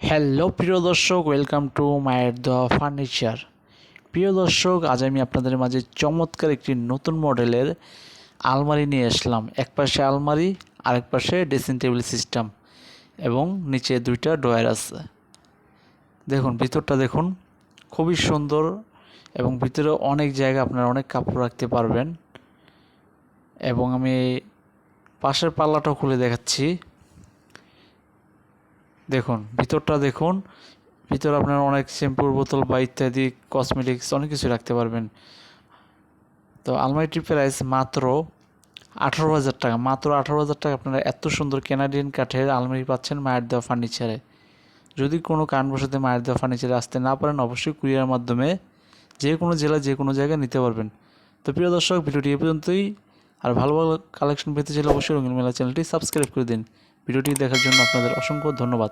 Hello প্রিয় দর্শক welcome to মায়ের দ্য ফার্নিচার প্রিয় দর্শক, আজ আমি আপনাদের মাঝে চমৎকার একটি নতুন মডেলের আলমারি নিয়ে আসলাম। এক পাশে আলমারি, আরেক পাশে ড্রেসিং টেবিল সিস্টেম এবং নিচে দুইটা ডয়ার আছে। দেখুন, ভিতরটা দেখুন, খুবই সুন্দর এবং ভিতরে অনেক জায়গা আপনারা অনেক কাপড় রাখতে পারবেন। এবং আমি পাশের পাল্লাটাও খুলে দেখাচ্ছি। দেখুন, ভিতরটা দেখুন। ভিতরে আপনার অনেক শ্যাম্পুর বোতল বা ইত্যাদি কসমেটিক্স অনেক কিছু রাখতে পারবেন। তো আলমারিটির প্রাইস মাত্র আঠারো হাজার টাকা। মাত্র আঠারো হাজার টাকা আপনারা এত সুন্দর কেনাডিয়ান কাঠের আলমারি পাচ্ছেন মায়ের দেওয়া ফার্নিচারে যদি কোনো কারণবশত মায়ের দেওয়া ফার্নিচারে আসতে না পারেন, অবশ্যই কুরিয়ার মাধ্যমে যে কোনো জেলা যে কোনো জায়গায় নিতে পারবেন। তো প্রিয় দর্শক, ভিডিওটি এ পর্যন্তই। আর ভালো ভালো কালেকশন পেতে চাইলে অবশ্যই রঙিন মেলা চ্যানেলটি সাবস্ক্রাইব করে দিন। ভিডিওটি দেখার জন্য আপনাদের অসংখ্য ধন্যবাদ।